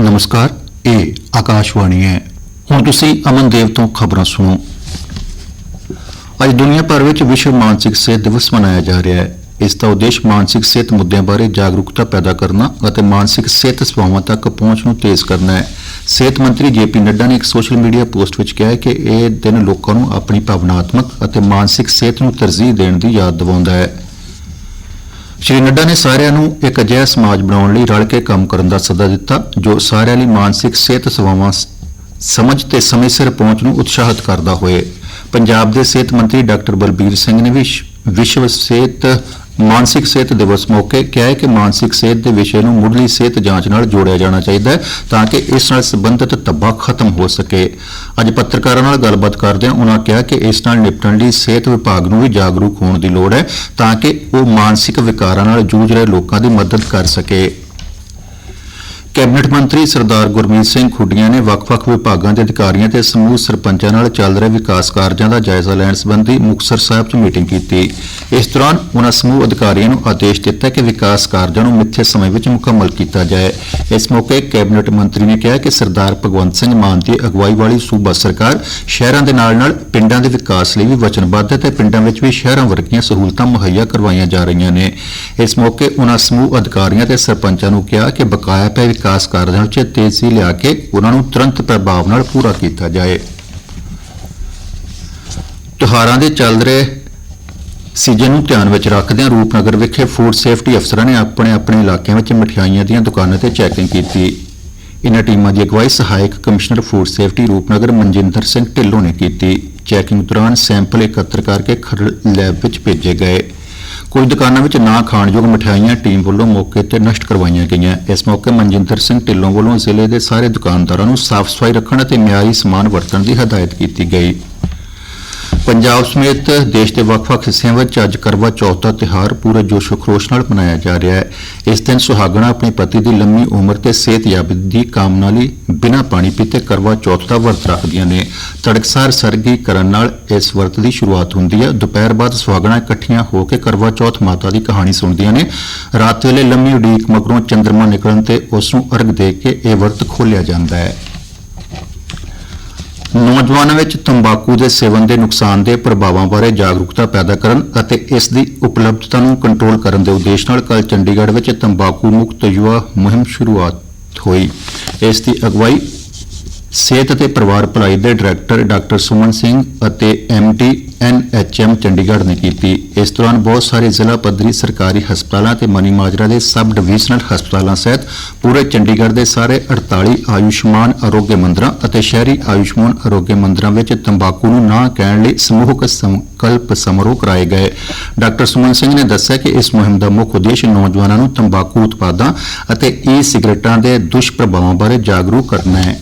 ਨਮਸਕਾਰ, ਇਹ ਆਕਾਸ਼ਵਾਣੀ ਹੈ। ਹੁਣ ਤੁਸੀਂ ਅਮਨ ਦੇਵ ਤੋਂ ਖਬਰਾਂ ਸੁਣੋ। ਅੱਜ ਦੁਨੀਆ ਭਰ ਵਿੱਚ ਵਿਸ਼ਵ ਮਾਨਸਿਕ ਸਿਹਤ ਦਿਵਸ ਮਨਾਇਆ ਜਾ ਰਿਹਾ ਹੈ। ਇਸ ਦਾ ਉਦੇਸ਼ ਮਾਨਸਿਕ ਸਿਹਤ ਮੁੱਦਿਆਂ ਬਾਰੇ ਜਾਗਰੂਕਤਾ ਪੈਦਾ ਕਰਨਾ ਅਤੇ ਮਾਨਸਿਕ ਸਿਹਤ ਸੇਵਾਵਾਂ ਤੱਕ ਪਹੁੰਚ ਨੂੰ ਤੇਜ਼ ਕਰਨਾ ਹੈ। ਸਿਹਤ ਮੰਤਰੀ ਜੇਪੀ ਨੱਡਾ ਨੇ ਇੱਕ ਸੋਸ਼ਲ ਮੀਡੀਆ ਪੋਸਟ ਵਿੱਚ ਕਿਹਾ ਹੈ ਕਿ ਇਹ ਦਿਨ ਲੋਕਾਂ ਨੂੰ ਆਪਣੀ ਭਾਵਨਾਤਮਕ ਅਤੇ ਮਾਨਸਿਕ ਸਿਹਤ ਨੂੰ ਤਰਜੀਹ ਦੇਣ ਦੀ ਯਾਦ ਦਿਵਾਉਂਦਾ ਹੈ। ਸ਼੍ਰੀ ਨੱਡਾ ਨੇ ਸਾਰਿਆਂ ਨੂੰ ਇੱਕ ਅਜਿਹਾ ਸਮਾਜ ਬਣਾਉਣ ਲਈ ਰਲ ਕੇ ਕੰਮ ਕਰਨ ਦਾ ਸੱਦਾ ਦਿੱਤਾ, ਜੋ ਸਾਰਿਆਂ ਲਈ ਮਾਨਸਿਕ ਸਿਹਤ ਸੇਵਾਵਾਂ ਸਮਝ ਤੇ ਸਮੇਂ ਸਿਰ ਪਹੁੰਚ ਨੂੰ ਉਤਸ਼ਾਹਿਤ ਕਰਦਾ ਹੋਏ। ਪੰਜਾਬ ਦੇ ਸਿਹਤ ਮੰਤਰੀ ਡਾਕਟਰ ਬਲਬੀਰ ਸਿੰਘ ਨੇ ਵਿਸ਼- ਵਿਸ਼ਵ ਸਿਹਤ ਮਾਨਸਿਕ ਸਿਹਤ ਦਿਵਸ ਮੌਕੇ ਕਿਹਾ ਹੈ ਕਿ ਮਾਨਸਿਕ ਸਿਹਤ ਦੇ ਵਿਸ਼ੇ ਨੂੰ ਮੁੱਢਲੀ ਸਿਹਤ ਜਾਂਚ ਨਾਲ ਜੋੜਿਆ ਜਾਣਾ ਚਾਹੀਦਾ ਹੈ ਤਾਂ ਕਿ ਇਸ ਨਾਲ ਸੰਬੰਧਿਤ ਧੱਬਾ ਖਤਮ ਹੋ ਸਕੇ। ਅੱਜ ਪੱਤਰਕਾਰਾਂ ਨਾਲ ਗੱਲਬਾਤ ਕਰਦਿਆਂ ਉਹਨਾਂ ਕਿਹਾ ਕਿ ਇਸ ਨਾਲ ਨਿਪਟਣ ਲਈ ਸਿਹਤ ਵਿਭਾਗ ਨੂੰ ਵੀ ਜਾਗਰੂਕ ਹੋਣ ਦੀ ਲੋੜ ਹੈ ਤਾਂ ਕਿ ਉਹ ਮਾਨਸਿਕ ਵਿਕਾਰਾਂ ਨਾਲ ਜੂਝ ਰਹੇ ਲੋਕਾਂ ਦੀ ਮਦਦ ਕਰ ਸਕੇ। ਕੈਬਨਿਟ ਮੰਤਰੀ ਸਰਦਾਰ ਗੁਰਮੀਤ ਸਿੰਘ ਖੁੱਡੀਆਂ ਨੇ ਵੱਖ-ਵੱਖ ਵਿਭਾਗਾਂ ਦੇ ਅਧਿਕਾਰੀਆਂ ਤੇ ਸਮੂਹ ਸਰਪੰਚਾਂ ਨਾਲ ਚੱਲ ਰਹੇ ਵਿਕਾਸ ਕਾਰਜਾਂ ਦਾ ਜਾਇਜ਼ਾ ਲੈਣ ਸੰਬੰਧੀ ਮੁਕਤਸਰ ਸਾਹਿਬ 'ਚ ਮੀਟਿੰਗ ਕੀਤੀ। ਇਸ ਦੌਰਾਨ ਉਹਨਾਂ ਸਮੂਹ ਅਧਿਕਾਰੀਆਂ ਨੂੰ ਆਦੇਸ਼ ਦਿੱਤਾ ਕਿ ਵਿਕਾਸ ਕਾਰਜਾਂ ਨੂੰ ਮਿੱਥੇ ਸਮੇਂ ਵਿੱਚ ਮੁਕੰਮਲ ਕੀਤਾ ਜਾਏ। ਇਸ ਮੌਕੇ ਕੈਬਨਿਟ ਮੰਤਰੀ ਨੇ ਕਿਹਾ ਕਿ ਸਰਦਾਰ ਭਗਵੰਤ ਸਿੰਘ ਮਾਨ ਦੀ ਅਗਵਾਈ ਵਾਲੀ ਸੂਬਾ ਸਰਕਾਰ ਸ਼ਹਿਰਾਂ ਦੇ ਨਾਲ-ਨਾਲ ਪਿੰਡਾਂ ਦੇ ਵਿਕਾਸ ਲਈ ਵੀ ਵਚਨਬੱਧ ਹੈ ਤੇ ਪਿੰਡਾਂ ਵਿੱਚ ਵੀ ਸ਼ਹਿਰਾਂ ਵਰਗੀਆਂ ਸਹੂਲਤਾਂ ਮੁਹੱਈਆ ਕਰਵਾਈਆਂ ਜਾ ਰਹੀਆਂ ਨੇ। ਇਸ ਮੌਕੇ ਉਹਨਾਂ ਸਮੂਹ ਅਧਿਕਾਰੀਆਂ ਤੇ ਸਰਪੰਚਾਂ ਨੂੰ ਕਿਹਾ ਕਿ ਬਕਾਇਆ ਪਏ ਵਿਕਾਸ ਕਾਰਜਾਂ ਵਿੱਚ ਤੇਜ਼ੀ ਲਿਆ ਕੇ ਉਹਨਾਂ ਨੂੰ ਤੁਰੰਤ ਪ੍ਰਭਾਵ ਨਾਲ ਪੂਰਾ ਕੀਤਾ ਜਾਏ। ਤਿਉਹਾਰਾਂ ਦੇ ਚੱਲ ਰਹੇ ਸੀਜ਼ਨ ਨੂੰ ਧਿਆਨ ਵਿੱਚ ਰੱਖਦਿਆਂ ਰੂਪਨਗਰ ਵਿਖੇ ਫੂਡ ਸੇਫਟੀ ਅਫਸਰਾਂ ਨੇ ਆਪਣੇ ਆਪਣੇ ਇਲਾਕਿਆਂ ਵਿੱਚ ਮਠਿਆਈਆਂ ਦੀਆਂ ਦੁਕਾਨਾਂ ਤੇ ਚੈਕਿੰਗ ਕੀਤੀ। ਇਨ੍ਹਾਂ ਟੀਮਾਂ ਦੀ ਅਗਵਾਈ ਸਹਾਇਕ commissioner food safety Rupnagar Manjinder Singh Dhillon ਨੇ ਕੀਤੀ। ਚੈਕਿੰਗ ਦੌਰਾਨ ਸੈਂਪਲ ਇਕੱਤਰ ਕਰਕੇ ਖਰੜ ਲੈਬ ਵਿੱਚ ਭੇਜੇ ਗਏ। ਕੁਝ ਦੁਕਾਨਾਂ ਵਿੱਚ ਨਾ ਖਾਣਯੋਗ ਮਠਿਆਈਆਂ ਟੀਮ ਵੱਲੋਂ ਮੌਕੇ ਤੇ ਨਸ਼ਟ ਕਰਵਾਈਆਂ ਗਈਆਂ। ਇਸ ਮੌਕੇ ਮਨਜਿੰਦਰ ਸਿੰਘ ਢਿੱਲੋਂ ਵੱਲੋਂ ਜ਼ਿਲ੍ਹੇ ਦੇ ਸਾਰੇ ਦੁਕਾਨਦਾਰਾਂ ਨੂੰ ਸਾਫ਼ ਸਫ਼ਾਈ ਰੱਖਣ ਅਤੇ ਮਿਆਰੀ ਸਮਾਨ ਵਰਤਣ ਦੀ ਹਦਾਇਤ ਕੀਤੀ ਗਈ। ਪੰਜਾਬ ਸਮੇਤ ਦੇਸ਼ ਦੇ ਵੱਖ-ਵੱਖ ਹਿੱਸਿਆਂ ਵਿੱਚ ਅੱਜ ਕਰਵਾ ਚੌਥ ਦਾ ਤਿਉਹਾਰ ਪੂਰੇ ਜੋਸ਼ੋ ਖਰੋਸ਼ ਨਾਲ ਮਨਾਇਆ ਜਾ ਰਿਹਾ ਹੈ। ਇਸ ਦਿਨ ਸੁਹਾਗਣਾ ਆਪਣੇ ਪਤੀ ਦੀ ਲੰਮੀ ਉਮਰ ਤੇ ਸਿਹਤਯਾਬੀ ਦੀ ਕਾਮਨਾ ਲਈ ਬਿਨਾਂ ਪਾਣੀ ਪੀਤੇ ਕਰਵਾ ਚੌਥ ਦਾ ਵਰਤ ਰੱਖਦੀਆਂ ਨੇ। ਤੜਕਸਾਰ ਸਰਗੀ ਕਰਨ ਨਾਲ ਇਸ ਵਰਤ ਦੀ ਸ਼ੁਰੂਆਤ ਹੁੰਦੀ ਹੈ। ਦੁਪਹਿਰ ਬਾਅਦ ਸੁਹਾਗਣਾ ਇਕੱਠੀਆਂ ਹੋ ਕੇ ਕਰਵਾ ਚੌਥ ਮਾਤਾ ਦੀ ਕਹਾਣੀ ਸੁਣਦੀਆਂ ਨੇ। ਰਾਤ ਵੇਲੇ ਲੰਮੀ ਉਡੀਕ ਮਗਰੋਂ ਚੰ드ਰਮਾ ਨਿਕਲਣ ਤੇ ਉਸ ਨੂੰ ਅਰਗ ਦੇ ਕੇ ਇਹ ਵਰਤ ਖੋਲ੍ਹਿਆ ਜਾਂਦਾ ਹੈ। ਨੌਜਵਾਨਾਂ ਵਿੱਚ ਤੰਬਾਕੂ ਦੇ ਸੇਵਨ ਦੇ ਨੁਕਸਾਨ ਦੇ ਪ੍ਰਭਾਵਾਂ ਬਾਰੇ ਜਾਗਰੂਕਤਾ ਪੈਦਾ ਕਰਨ ਅਤੇ ਇਸ ਦੀ ਉਪਲਬਧਤਾ ਨੂੰ ਕੰਟਰੋਲ ਕਰਨ ਦੇ ਉਦੇਸ਼ ਨਾਲ ਕੱਲ ਚੰਡੀਗੜ੍ਹ ਵਿੱਚ ਤੰਬਾਕੂ ਮੁਕਤ ਯੁਵਾ ਮੁਹਿੰਮ ਸ਼ੁਰੂਆਤ ਹੋਈ। ਇਸ ਦੀ ਅਗਵਾਈ ਸਿਹਤ ਅਤੇ ਪਰਿਵਾਰ ਭਲਾਈ ਦੇ ਡਾਇਰੈਕਟਰ ਡਾਕਟਰ ਸੁਮਨ ਸਿੰਘ ਅਤੇ ਐਮਡੀ ਐਨਐਚਐਮ ਚੰਡੀਗੜ੍ਹ ਨੇ ਕੀਤੀ। ਇਸ ਦੌਰਾਨ ਬਹੁਤ ਸਾਰੇ ਜ਼ਿਲ੍ਹਾ ਪੱਧਰੀ ਸਰਕਾਰੀ ਹਸਪਤਾਲਾਂ ਤੇ ਮਨੀ ਮਾਜਰਾ ਦੇ ਸਬ ਡਿਵੀਜ਼ਨਲ ਹਸਪਤਾਲਾਂ ਸਹਿਤ ਪੂਰੇ ਚੰਡੀਗੜ੍ਹ ਦੇ ਸਾਰੇ 48 ਆਯੁਸ਼ਮਾਨ ਆਰੋਗਯ ਮੰਦਰਾਂ ਅਤੇ ਸ਼ਹਿਰੀ ਆਯੁਸ਼ਮਾਨ ਆਰੋਗਯ ਮੰਦਰਾਂ ਵਿੱਚ ਤੰਬਾਕੂ ਨੂੰ ਨਾ ਕਹਿਣ ਲਈ ਸਮੂਹਕ ਸੰਕਲਪ ਸਮਾਰੋਹ ਕਰਾਏ ਗਏ। ਡਾਕਟਰ ਸੁਮਨ ਸਿੰਘ ਨੇ ਦੱਸਿਆ ਕਿ ਇਸ ਮੁਹਿੰਮ ਦਾ ਮੁੱਖ ਉਦੇਸ਼ ਨੌਜਵਾਨਾਂ ਨੂੰ ਤੰਬਾਕੂ ਉਤਪਾਦਾਂ ਅਤੇ ਈ ਸਿਗਰਟਾਂ ਦੇ ਦੁਸ਼ਪ੍ਰਭਾਵਾਂ ਬਾਰੇ ਜਾਗਰੂਕ ਕਰਨਾ ਹੈ।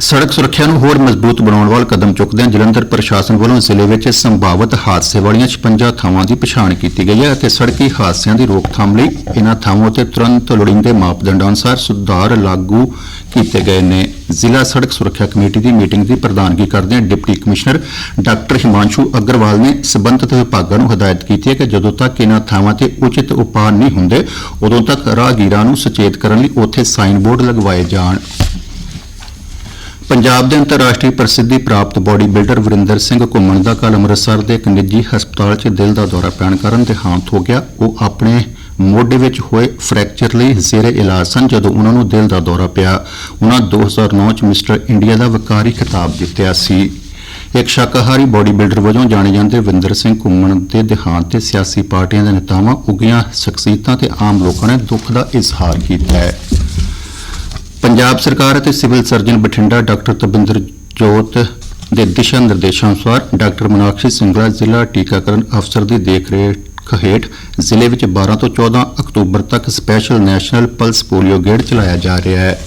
ਸੜਕ ਸੁਰੱਖਿਆ ਨੂੰ ਹੋਰ ਮਜ਼ਬੂਤ ਬਣਾਉਣ ਵੱਲ ਕਦਮ ਚੁੱਕਦਿਆਂ ਜਲੰਧਰ ਪ੍ਰਸ਼ਾਸਨ ਵੱਲੋਂ ਜ਼ਿਲ੍ਹੇ ਵਿੱਚ ਸੰਭਾਵਿਤ ਹਾਦਸੇ ਵਾਲੀਆਂ 56 ਥਾਵਾਂ ਦੀ ਪਛਾਣ ਕੀਤੀ ਗਈ ਹੈ ਅਤੇ ਸੜਕੀ ਹਾਦਸਿਆਂ ਦੀ ਰੋਕਥਾਮ ਲਈ ਇਹਨਾਂ ਥਾਵਾਂ ਉੱਤੇ ਤੁਰੰਤ ਲੋੜੀਂਦੇ ਮਾਪਦੰਡਾਂ ਅਨੁਸਾਰ ਸੁਧਾਰ ਲਾਗੂ ਕੀਤੇ ਗਏ ਨੇ। ਜ਼ਿਲ੍ਹਾ ਸੜਕ ਸੁਰੱਖਿਆ ਕਮੇਟੀ ਦੀ ਮੀਟਿੰਗ ਦੀ ਪ੍ਰਧਾਨਗੀ ਕਰਦਿਆਂ deputy commissioner doctor Himanshu Agarwal ਨੇ ਸਬੰਧਤ ਵਿਭਾਗਾਂ ਨੂੰ ਹਦਾਇਤ ਕੀਤੀ ਹੈ ਕਿ ਜਦੋਂ ਤੱਕ ਇਹਨਾਂ ਥਾਵਾਂ ਤੇ ਉਚਿਤ ਉਪਾਅ ਨਹੀਂ ਹੁੰਦੇ, ਉਦੋਂ ਤੱਕ ਰਾਹਗੀਰਾਂ ਨੂੰ ਸੁਚੇਤ ਕਰਨ ਲਈ ਉੱਥੇ ਸਾਈਨ ਬੋਰਡ ਲਗਵਾਏ ਜਾਣ। ਪੰਜਾਬ ਦੇ ਅੰਤਰਰਾਸ਼ਟਰੀ ਪ੍ਰਸਿੱਧੀ ਪ੍ਰਾਪਤ ਬਾਡੀ ਬਿਲਡਰ ਵਰਿੰਦਰ ਸਿੰਘ ਘੁੰਮਣ ਦਾ ਕੱਲ੍ਹ ਅੰਮ੍ਰਿਤਸਰ ਦੇ ਇੱਕ ਨਿੱਜੀ ਹਸਪਤਾਲ 'ਚ ਦਿਲ ਦਾ ਦੌਰਾ ਪੈਣ ਕਾਰਨ ਦੇਹਾਂਤ ਹੋ ਗਿਆ। ਉਹ ਆਪਣੇ ਮੋਢੇ ਵਿੱਚ ਹੋਏ ਫ੍ਰੈਕਚਰ ਲਈ ਜ਼ੇਰੇ ਇਲਾਜ ਸਨ, ਜਦੋਂ ਉਹਨਾਂ ਨੂੰ ਦਿਲ ਦਾ ਦੌਰਾ ਪਿਆ। ਉਹਨਾਂ 2009 'ਚ ਮਿਸਟਰ ਇੰਡੀਆ ਦਾ ਵਕਾਰੀ ਖਿਤਾਬ ਜਿੱਤਿਆ ਸੀ। ਇੱਕ ਸ਼ਾਕਾਹਾਰੀ ਬਾਡੀ ਬਿਲਡਰ ਵਜੋਂ ਜਾਣੇ ਜਾਂਦੇ ਵਿੰਦਰ ਸਿੰਘ ਘੁੰਮਣ ਦੇ ਦੇਹਾਂਤ ਤੇ ਸਿਆਸੀ ਪਾਰਟੀਆਂ ਦੇ ਨੇਤਾਵਾਂ ਉੱਗੀਆਂ ਸ਼ਖਸੀਅਤਾਂ ਤੇ ਆਮ ਲੋਕਾਂ ਨੇ ਦੁੱਖ ਦਾ ਇਜ਼ਹਾਰ ਕੀਤਾ ਹੈ। ਪੰਜਾਬ ਸਰਕਾਰ ਅਤੇ civil surgeon Bathinda doctor Tabinder Jot ਦੇ ਦਿਸ਼ਾ ਨਿਰਦੇਸ਼ਾਂ ਅਨੁਸਾਰ ਡਾਕਟਰ ਮਨਾਕਸ਼ੀ ਸਿੰਗਲਾ ਜ਼ਿਲ੍ਹਾ ਟੀਕਾਕਰਨ ਅਫਸਰ ਦੀ ਦੇਖਰੇਖ ਹੇਠ ਜ਼ਿਲ੍ਹੇ ਵਿੱਚ 12 ਤੋਂ 14 ਅਕਤੂਬਰ ਤੱਕ ਸਪੈਸ਼ਲ ਨੈਸ਼ਨਲ ਪਲਸ ਪੋਲੀਓ ਗੇੜ ਚਲਾਇਆ ਜਾ ਰਿਹਾ ਹੈ।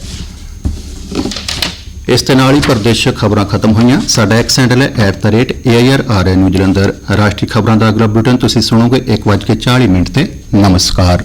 ਇਸ ਦੇ ਨਾਲ ਹੀ ਪ੍ਰਦੇਸ਼ਕ ਖਬਰਾਂ ਖਤਮ ਹੋਈਆਂ। ਸਾਡਾ ਐਕਸ ਹੈਂਡਲ ਹੈ @airrn ਜਲੰਧਰ। ਰਾਸ਼ਟਰੀ ਖਬਰਾਂ ਦਾ ਅਗਲਾ ਬੁਲੇਟਿਨ ਤੁਸੀਂ ਸੁਣੋਗੇ 1:40 ਮਿੰਟ ਤੇ। ਨਮਸਕਾਰ।